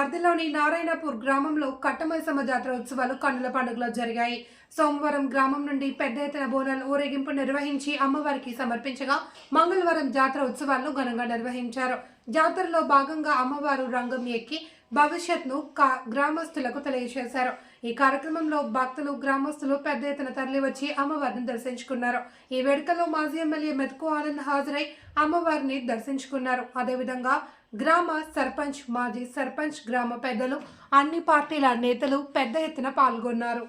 అర్దిలోని నారాయణపూర్ గ్రామంలో కట్టమైసమ్మ జాతర ఉత్సవాలు కన్నుల పండుగలో జరిగాయి. సోమవారం గ్రామం నుండి పెద్ద ఎత్తున బోనాలు ఊరేగింపు నిర్వహించి అమ్మవారికి సమర్పించగా మంగళవారం జాతర ఉత్సవాలను ఘనంగా నిర్వహించారు. జాతరలో భాగంగా అమ్మవారు రంగం ఎక్కి భవిష్యత్ను కా- గ్రామస్తులకు తెలియజేశారు. ఈ కార్యక్రమంలో భక్తులు గ్రామస్తులు పెద్ద ఎత్తున తరలివచ్చి అమ్మవారిని దర్శించుకున్నారు. ఈ వేడుకలో మాజీ ఎమ్మెల్యే మెతుకు ఆనంద్ హాజరై అమ్మవారిని దర్శించుకున్నారు. అదేవిధంగా గ్రామ సర్పంచ్ మాజీ సర్పంచ్ గ్రామ పెద్దలు అన్ని పార్టీల నేతలు పెద్ద ఎత్తున పాల్గొన్నారు.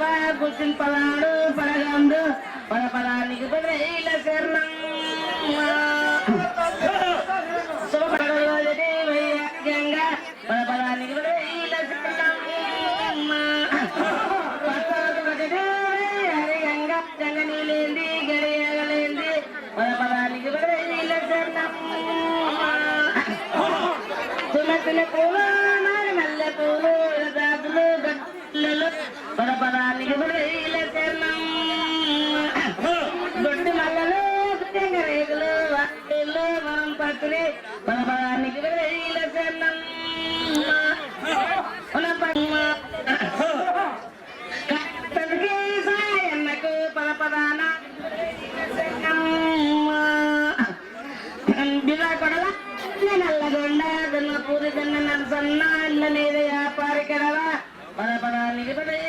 శివ గుర్తింపలాడు పరగండు పరపరానికి పదైల శరణం. పరపరానికి పదైల శరణం. జగనీలేంది గడియగలేంది పరపరానికి పదైల శరణం. తులసిన పూల సన్నాళ్ళ మీద వ్యాపారికడవా పద పద నిలబడే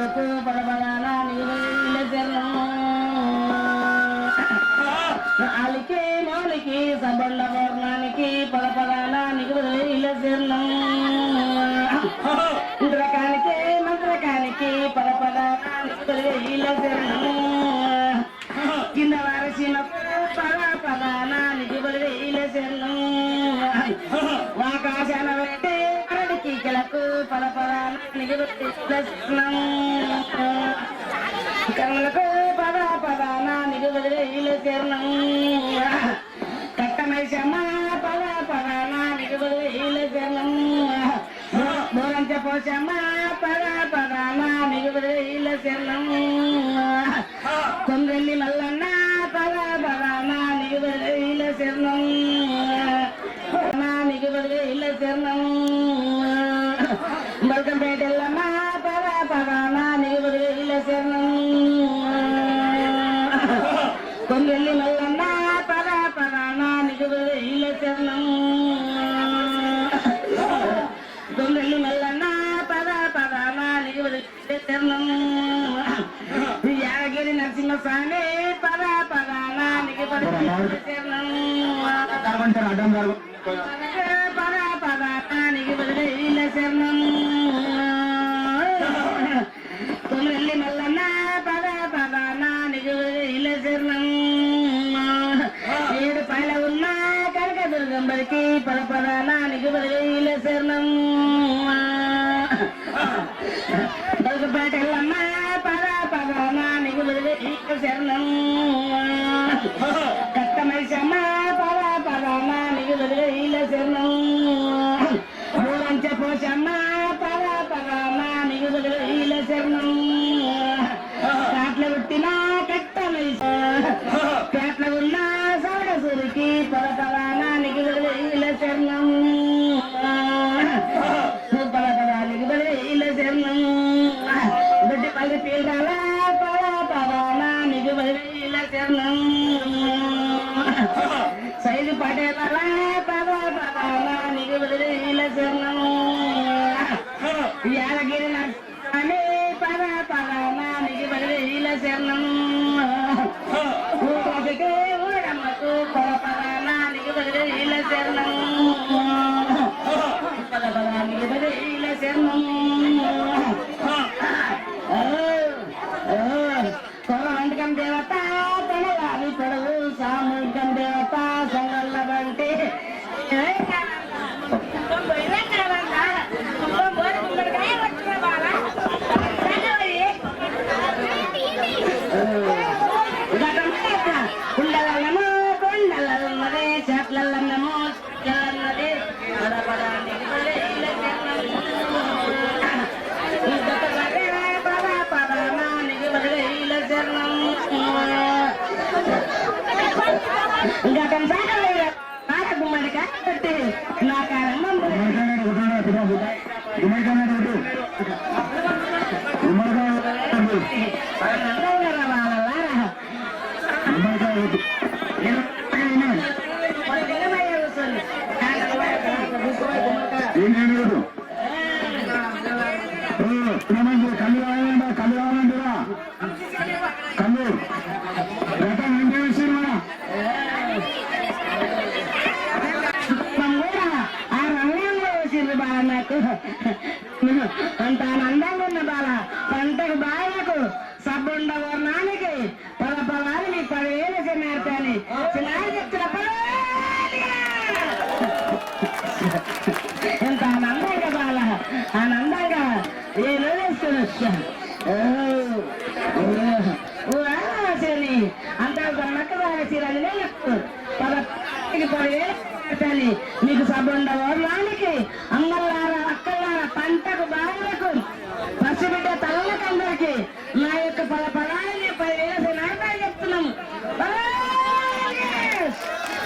కొడుకు బలబలాల అలికే మౌలికి సబళ్ళ వర్ణానికి పదపదాల నిగుడు ఇలా చెర్లం కర్మలకు పద పదాన నిగుబదిలేలు కట్టమై శమ పద పదాన నిగుబదిలేలు తీర్ణం మూరంచ పోషమ్మ పద పదాన నిగుబదిలేలు తీర్ణం சைது பாட்டேதால பாபா பாபா நிக விடுதலையில சேரணும் யாரகிரி நான் பாபா பாபா நிக விடுதலையில சேரணும் ఉమర్గా ఉమర్గా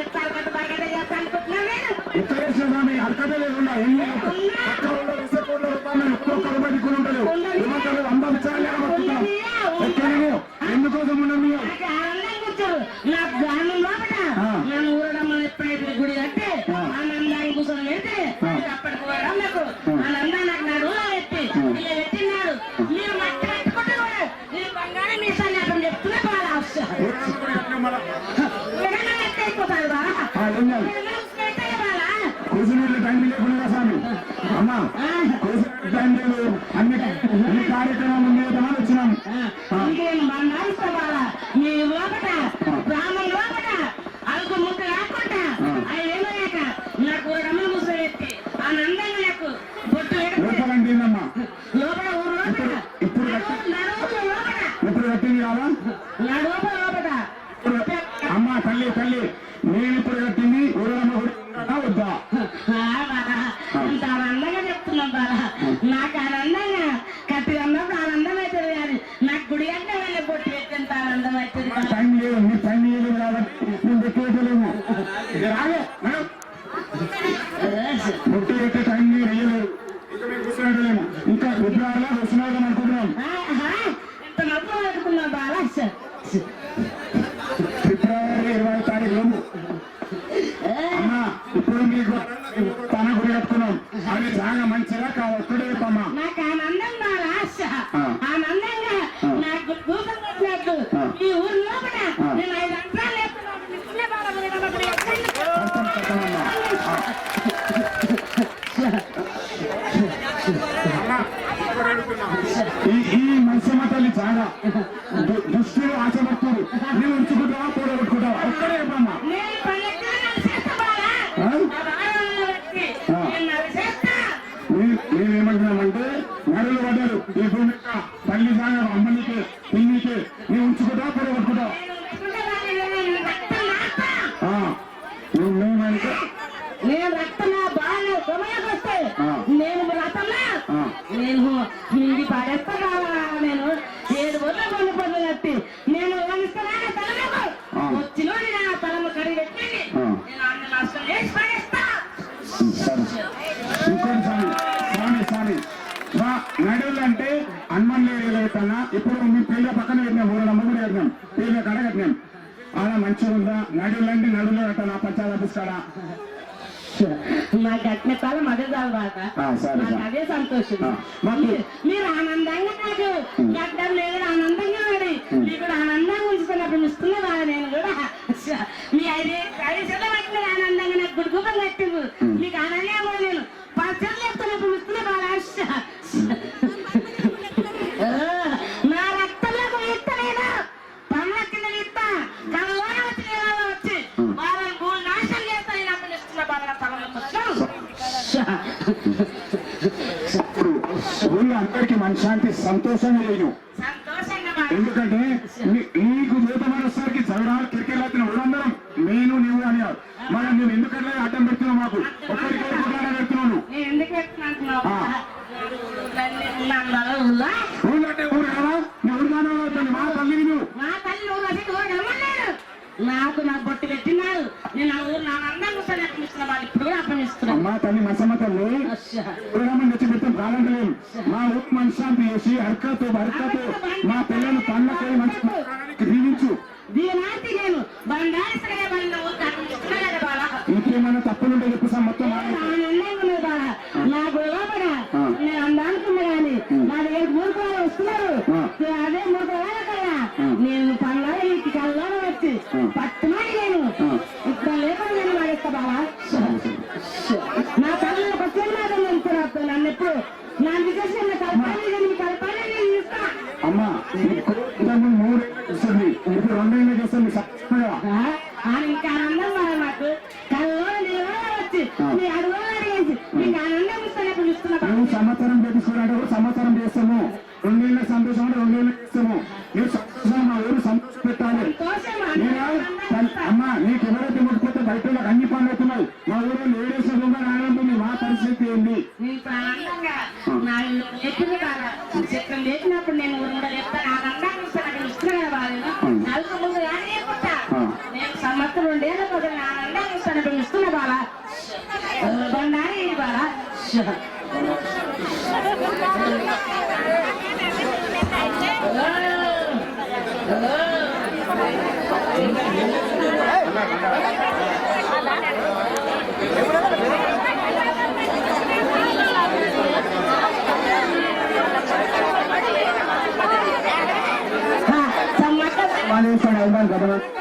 ఇస్తారు కదా బాగా చేస్తాను అనుకుంటున్నా నేను ఇస్తారు స్వామి అర్థమే లేకుండా ఏం ఏముంది? అమ్మా ఇప్పుడు మీకు తన గురి కట్టుకున్నాం. అది చాలా మంచిగా కాదు ఒక్కడే ఇది పడేస్తా నేను? ఏడు ఊర్ల కొన్ని పనులు కట్టి నేను ఇస్తాను తలము వచ్చిన నా తలము కడిగి నడువులు అంటే అన్నం లేదన్నా ఇప్పుడు మీ పేద పక్కన పెట్టినాం. మూడు నమ్మ కూడా పెట్టినాం పేద కడ కట్టినాం. అలా మంచిగా ఉందా? నడువులు అంటే నడువులు కట్టాలా? పంచాయతీ ఆఫీస్ కాడా నాకు కట్టిన కాలం అదే చాలు బాగా అదే సంతోషం. పెట్టింది మీకు అనలే కూడా నేను పచ్చడి లేపుతున్నా పిలుస్తున్నా బాగా నా రక్తంలో ఎత్తలేదా? పనుల కింద ఎత్తా. కళ్ళలోన వచ్చి నీళ్ళలో వచ్చి వాళ్ళని భూమి నాశనం చేస్తాను నేను అప్పుడు ఇస్తున్నా బాగా తమలకు అందరికీ మనశాంతి సంతోషమే లేను సమతల్లి ప్రోగ్రామ్ వచ్చి మా ఊపు మనశ్శాంతి చేసి హర్కతో మా పిల్లలు పండ్లకై మంచి దీవించు దీనార్థి నేను బంగారు సంవత్సరం చేపించుకున్నాడు సంవత్సరం చేస్తాము. Thank you.